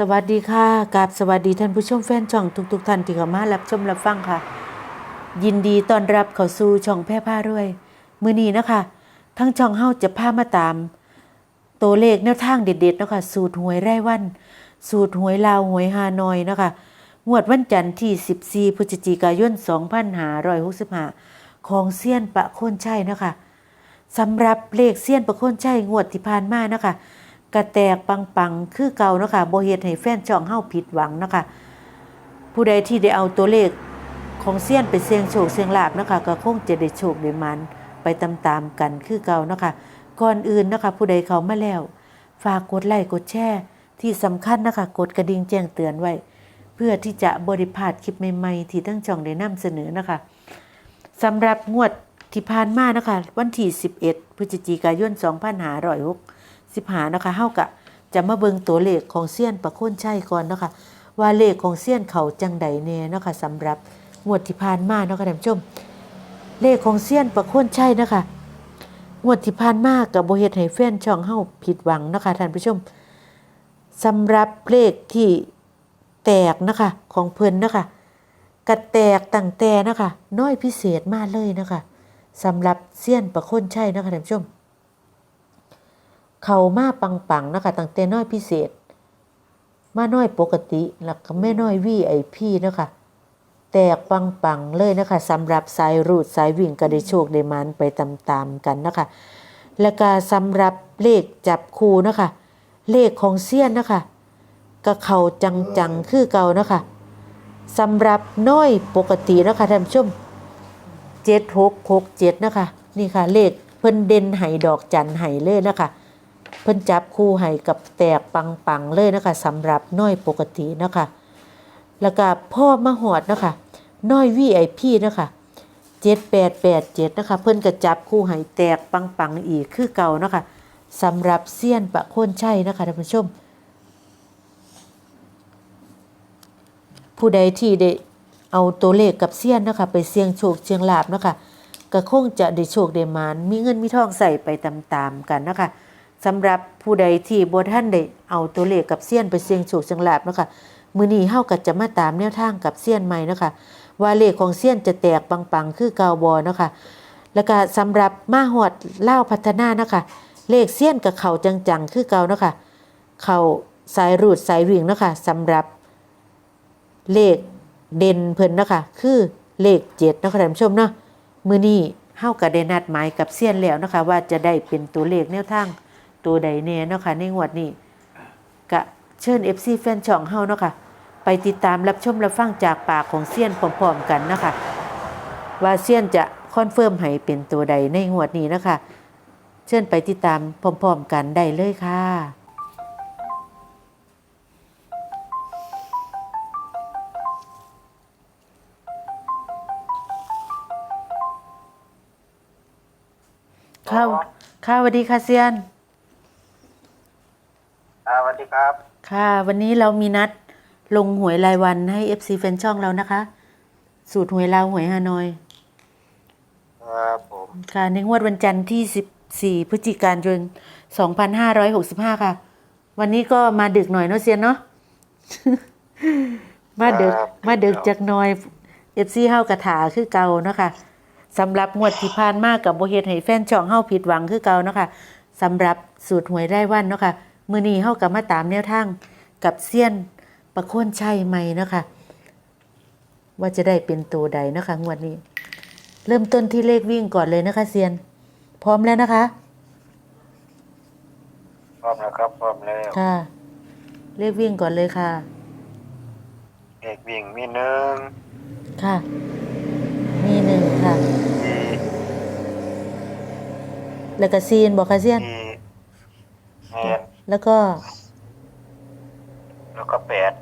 สวัสดีค่ะกราบสวัสดีท่านผู้ชมแฟนช่องทุก ๆ ท่านที่เข้ามารับชมรับฟังค่ะ ยินดีต้อนรับเข้าสู่ช่องแพร่ผ้ารวย มือนี้นะคะ ทั้งช่องเฮาจะพามาตาม ตัวเลขแนวทางเด็ดๆนะคะสูตรหวยรายวัน สูตรหวยลาวหวยฮานอยนะคะงวดวันจันทร์ที่ 14พฤศจิกายน2565ของเซียนปะโคนชัยนะคะสำหรับเลขเสี้ยนประโคนชัยงวดที่ผ่านมานะคะ กระแตกปังๆ คือเก่าเนาะคะบ่เฮ็ดให้แฟนช่องเฮาผิดหวังนะคะผู้ใดที่ได้เอาตัวเลขของเสี้ยนไปเสี่ยงโชคเสี่ยงลาบนะคะก็คงจะได้โชคได้มันไปตามๆกันคือเก่านะคะก่อนอื่นนะคะผู้ใดเขามาแล้ว ฝากกดไลค์กดแชร์ที่สำคัญนะคะกดกระดิ่งแจ้งเตือนไว้ เพื่อที่จะบริพาดคลิปใหม่ๆ ที่ทั้งช่องได้นำเสนอนะคะสำหรับงวดที่ผ่านมานะคะวันที่ 11 พฤศจิกายน 2565นะคะเฮากะจะมาเบิ่งตัวเลขของเซียนประโคนชัยก่อนเนาะคะว่าเลขของเซียนเขาจังใดแน่เนาะคะสำหรับงวดที่ผ่านมาเนาะคะท่านผู้ชม เลขของเซียนประโคนชัยนะคะงวดที่ผ่านมากับโบเฮ็ดให้แฟนช่องเฮาผิดหวังเนาะคะท่านผู้ชมสำหรับเลขที่แตกนะคะของเพิ่นนะคะกระแตกตั้งแต่นะคะน้อยพิเศษมากเลยนะคะสำหรับเซียนประคนใช่นะคะท่านผู้ชม เขามาปังๆนะคะตั้งแต่น้อยพิเศษ มาน้อยปกติแล้วก็ไม่น้อยวีไอพี่นะคะแตกปังๆเลยนะคะสำหรับสายรูดสายวิ่งก็ได้โชคได้มันไปตามๆกันนะคะ แล้วก็สำหรับเลขจับคู่นะคะ เลขของเซียนนะคะก็เข่าจังๆคือเก่านะคะสำหรับน้อยปกตินะคะท่านผู้ชมเจ็ดหกหกเจ็ดนะคะ นี่ค่ะเลขเพิ่นเด่นไห้ดอกจันไห้เลยนะคะ พิ่นจับคู่ไห้กับแตกปังๆเลยนะคะสำหรับน้อยปกตินะคะแล้วก็พ่อมาหอดนะคะน้อยวีไอพีนะคะเจ็ดแปดแปดเจ็ดนะคะเพิ่นก็จับคู่ไห้แตกปังๆอีกคือเก่านะคะสำหรับเซียนประโคนชัยนะคะท่านผู้ชม ผู้ใดที่ได้เอาตัวเลขกับเซียนนะคะไปเสี่ยงโชคเชียงลาบนะคะก็คงจะได้โชคได้มานมีเงินมีทองใส่ไปตามๆกันนะคะ สำหรับผู้ใดที่บ่ท่านได้เอาตัวเลขกับเซียนไปเสี่ยงโชคเชียงลาบนะคะมื้อนี้เฮาก็จะมาตามแนวทางกับเซียนใหม่นะคะว่าเลขของเซียนจะแตกปังๆ คือเกาบอนะคะแล้วก็สำหรับมาฮอดเล่าพัฒนานะคะเลขเซียนกับเขาจังๆ คือเก่านะคะเขาสายรูดสายวิ่งนะคะสำหรับเลขเด่นเพิ่นเนาะคะคือเลขเจ็ดเนาะคะท่านผู้ชมเนาะมื้อนี้เฮาก็ได้นัดหมายกับเซียนแล้วนะคะว่าจะได้เป็นตัวเลขแนวทาง ตัวใดแน่เนาะคะในงวดนี้ก็เชิญ FC แฟนช่องเฮาเนาะค่ะไปติดตามรับชมรับฟังจากปากของเซียนพร้อมๆกันนะคะว่าเซียนจะคอนเฟิร์มให้เป็นตัวใดในงวดนี้นะคะเชิญไปติดตามพร้อมๆกันได้เลยค่ะค่ะค่ะสวัสดีค่ะเซียนอ่า สวัสดีครับ ค่ะ วันนี้เรามีนัดลงหวยรายวันให้ FC แฟนช่องเรานะคะ สูตรหวยลาวหวยฮานอย ครับผมค่ะ ในงวดวันจันทร์ที่14พฤศจิกายน2565ค่ะ วันนี้ก็มาดึกหน่อยเนาะเซียนเนาะ มาดึกมาดึกจากหน่อย FC เฮากระถาคือเก่าเนาะค่ะสำหรับงวดที่ผ่านมากับโบเฮ็ดให้แฟนช่องเฮาผิดหวังคือเก่าเนาะค่ะสำหรับสูตรหวยรายวันเนาะค่ะ มื้อนี้เฮาก็มาตามแนวทางกับเซียนประโคนชัยใหม่เนาะค่ะว่าจะได้เป็นตัวใดเนาะคะงวดนี้ เริ่มต้นที่เลขวิ่งก่อนเลยนะคะเซียน พร้อมแล้วนะคะ พร้อมแล้วครับ พร้อมแล้วค่ะ เลขวิ่งก่อนเลยค่ะ เอกวิ่งมีหนึ่งค่ะ มีหนึ่งค่ะ มีแล้วก็ซีนบอกค่ะเซียน มีแมน แล้วก็ แล้วก็แปด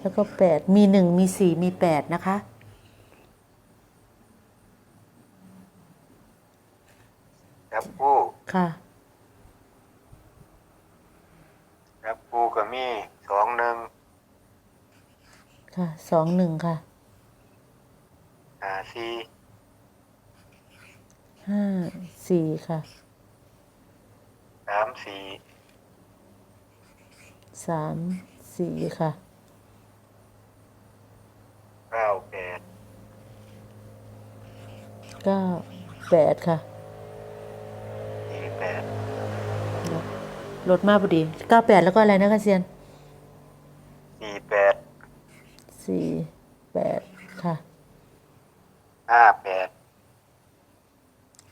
แล้วก็แปดมีหนึ่งมีสี่มีแปดนะคะ ครับกู้ค่ะครับกู้ก็มีสองหนึ่งค่ะสองหนึ่งค่ะอ่าสี่ห้าสี่ค่ะสามสี่ สามสี่ค่ะ เก้าแปดเก้าแปดค่ะสี่แปดลดมาพอดีเก้าแปดแล้วก็อะไรนะคะเซียนสี่แปดสี่แปดค่ะห้าแปด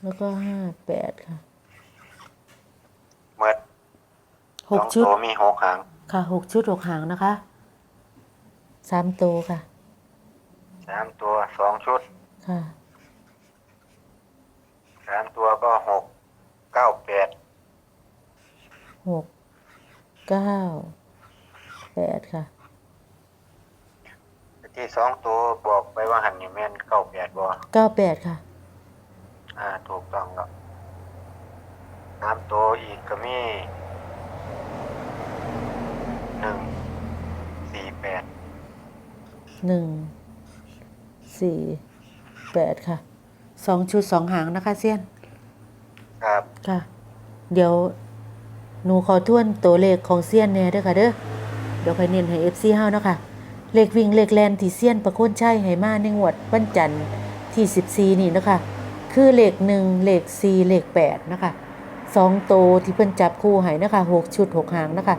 แล้วก็ห้าแปดค่ะเมื่อหกสองชุด ตัวมีหกหาง ค่ะหกชุดหกหางนะคะสามตัวค่ะสามตัวสองชุดค่ะสามตัวก็หกเก้าแปดหกเก้าแปดค่ะ ที่สองตัวบอกไปว่าหันนี่แม่นเก้าแปดบ่เก้าแปดค่ะ อ่าถูกต้องครับสามตัวอีกก็มีห นึ่งสี่แปดหนึ่งสี่แปดค่ะสองชุดสองหางนะคะเซียนครับค่ะ เดี๋ยวหนูขอทวนตัวเลขของเซียนแหน่เด้อค่ะเด้อเดี๋ยวค่อยเน้นให้ FC เฮาเนาะค่ะเลขวิ่งเลขแลนที่เซียนประโคนชัยให้มาในงวดวันจันทร์ที่14นี่เนาะค่ะคือเลข1เลข4เลข8นะคะสองโตวที่เพิ่นจับคู่ให้นะคะ6ชุด6หางนะคะ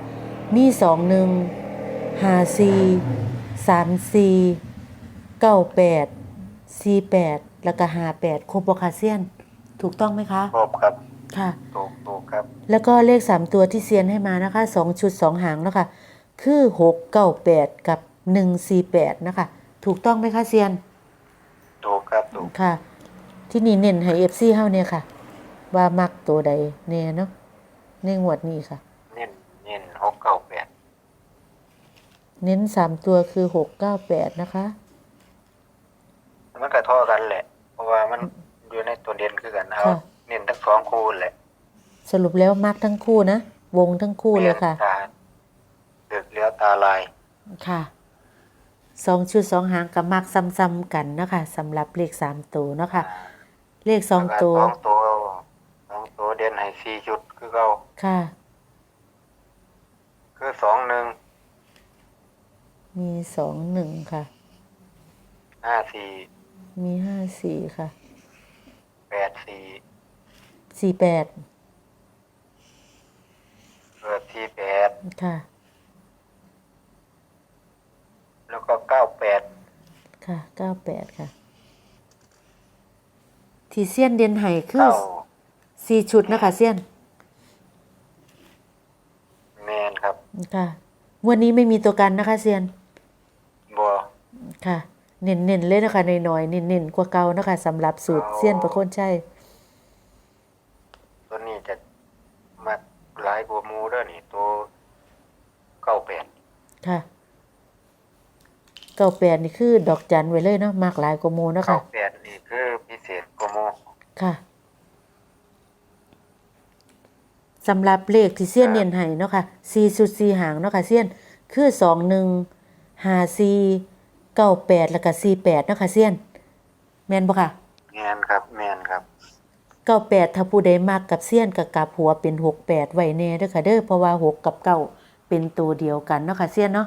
มี2 1 5 4 3 4 9 8 4 8แล้วก็5 8ครบบ่คะเซียน ถูกต้องไหมคะ ครบครับค่ะ ถูกถูกครับ แล้วก็เลขสามตัวที่เซียนให้มานะคะสองชุดสองหางเนาะคะคือหกเก้าแปดกับหนึ่งสี่แปดนะคะ ถูกต้องไหมคะเซียน ถูกครับถูกค่ะ ที่นี่เน้นให้เอฟซีเฮาเนี่ยค่ะ ว่ามักตัวใดแน่เนาะในงวดนี้ค่ะ เน้นเน้นหกเก้าแปด เน้นสามตัวคือหกเก้าแปดนะคะ มันก็เท่อกันแหละ เพราะว่ามันอยู่ในตัวเด่นคือกันเอาค่ะ เน้นทั้งสองคูณแหละสรุปแล้วมักทั้งคู่นะ วงทั้งคู่เลยค่ะตาดึกแล้วตาลายค่ะสองชุดสองหางกับมักซ้ำๆกันนะคะสำหรับเลขสามตัวเนาะค่ะเลขสองตัว สองตัวสองตัวเด่นให้สี่จุดคือเราค่ะ คือสองหนึ่ง มีสองหนึ่งค่ะ ห้าสี่มีห้าสี่ค่ะแปดสี่สี่แปดเกิดที่แปดค่ะ แล้วก็เก้าแปดค่ะเก้าแปดค่ะ ที่เซียนเดียนไห่คือเก้าสี่ชุดนะคะเซียนแมนครับ ค่ะงวันนี้ไม่มีตัวกันนะคะเซียนบัว ค่ะเน้นๆเลยนะคะหน่อยๆเน้นๆกว่าเก่านะคะสำหรับสูตรเซียนประโคนชัยตัวนี้จะมาหลายบัวมูเด้อนี่ตัวเก้าแปดค่ะเก้าแปดนี่คือดอกจันไว้เลยเนาะมากหลายกว่าโมเนาะเก้าค่ะแปดนี่คือพิเศษกว่าโมค่ะสำหรับเลขที่เซียนเนียนให้เนาะค่ะสี่สุดสี่หางเนาะค่ะเซียนคือสองหนึ่งห้าสี่ เก้าแปดแล้วก็สี่แปดเนาะค่ะเซียน แม่นบ่ค่ะแมนครับ แมนครับ เก้าแปดถ้าผู้ใดมากกับเซียนกับกลับหัวเป็นหกแปดไว้แน่เด้อค่ะเด้อเพราะว่าหกกับเก้าเป็นตัวเดียวกันเนาะค่ะเซียนเนาะ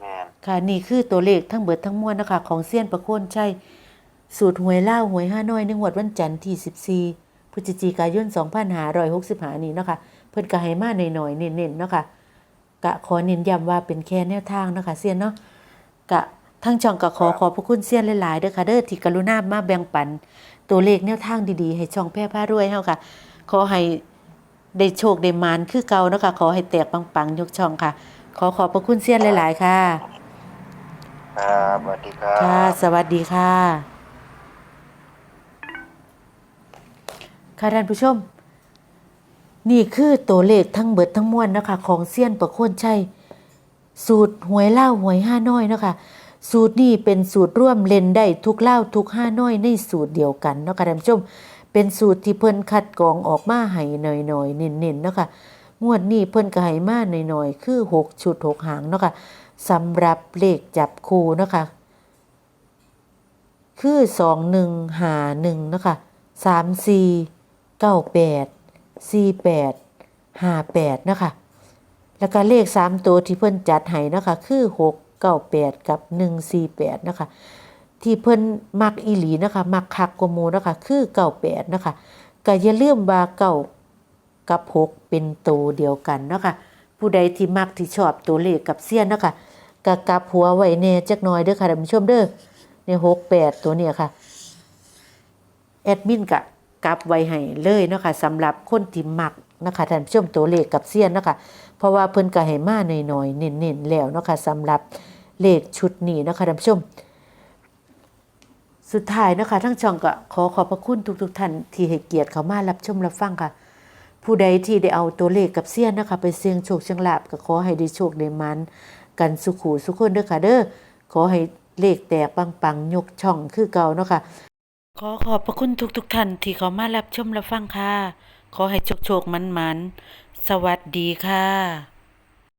แมนค่ะนี่คือตัวเลขทั้งเบิดทั้งมวลนะคะของเซียนประโคนชัยสูตรหวยเล่าวหวยห้าน้อยในงวดวันจันทร์ที่ 14 พฤศจิกายน 2565 นี้เนาะคะเพิ่นก็ให้มาหน่อยๆเน้นๆเนาะค่ะกะขอเน้นย้ำว่าเป็นแค่แนวทางเนาะคะเซียนเนาะ กะทั้งช่องก็ขอขอบพระคุณเซียนหลายๆเด้อค่ะเด้อที่กรุณามาแบ่งปัน ตัวเลขแนวทางดีๆ ให้ช่องแพร่ผ้ารวยเฮาค่ะ ขอให้ได้โชคได้มานคือเก่าเนาะค่ะขอให้แตกปังๆ ยกช่องค่ะ ขอขอบพระคุณเซียนหลายๆ ค่ะ ครับสวัสดีครับ ค่ะ สวัสดีค่ะ ค่ะท่านผู้ชม นี่คือตัวเลขทั้งเบิดทั้งมวลนะคะของเซียนประโคนชัย สูตรหวยเล่าหวยห้าน้อยเนาะคะสูตรนี้เป็นสูตรร่วมเล่นได้ทุกเล่าทุกห้าน้อยในสูตรเดียวกันเนาะค่ะท่านผู้ชม เป็นสูตรที่เพิ่นคัดกรองออกมาให้หน่อยๆเน้นๆเนาะค่ะงวดนี้เพิ่นก็ให้มาหน่อยๆคือหกชุดหกหางเนาะค่ะสำหรับเลขจับคู่เนาะค่ะคือสองหนึ่งหาหนึ่งนะคะสามสี่เก้าแปดสี่แปดหาแปดนะคะ แล้วก็เลขสามตัวที่เพิ่นจัดให้นะคะคือหกเก้าแปดกับหนึ่งสี่แปดนะคะ ที่เพิ่นมักอีหลีนะคะ มักคักกว่าหมู่นะคะ คือเก้าแปดนะคะก็อย่าลืมว่าเก้ากับหกเป็นตัวเดียวกันนะคะผู้ใดที่มักที่ชอบตัวเลขกับเสี้ยนนะคะก็กับหัวไว้แน่จักหน่อยเด้อค่ะท่านผู้ชมเด้อในหกแปดตัวเนี่ยค่ะแอดมินกะกับไว้ให้เลยเนาะค่ะสำหรับคนที่มัก นะคะท่านผู้ชมตัวเลขกับเสี้ยนนะคะเพราะว่าเพิ่นก็ให้มาหน่อยๆเน้นๆแล้วนะคะสำหรับเลขชุดนี้นะคะท่านผู้ชม สุดท้ายนะคะทั้งช่องก็ขอขอบพระคุณทุกๆท่านที่ให้เกียรติเขามารับชมรับฟังค่ะ ผู้ใดที่ได้เอาตัวเลขกับเสี้ยนนะคะ ไปเสี่ยงโชคเชียงลาบก็ขอให้ได้โชคได้มัน กันสุขูสุขคนเด้อค่ะเด้อขอให้เลขแตกปังๆยกช่องคือเก่าเนาะค่ะขอขอบพระคุณทุกๆท่านที่เขามารับชมรับฟังค่ะ ขอให้โชคๆมันๆสวัสดีค่ะ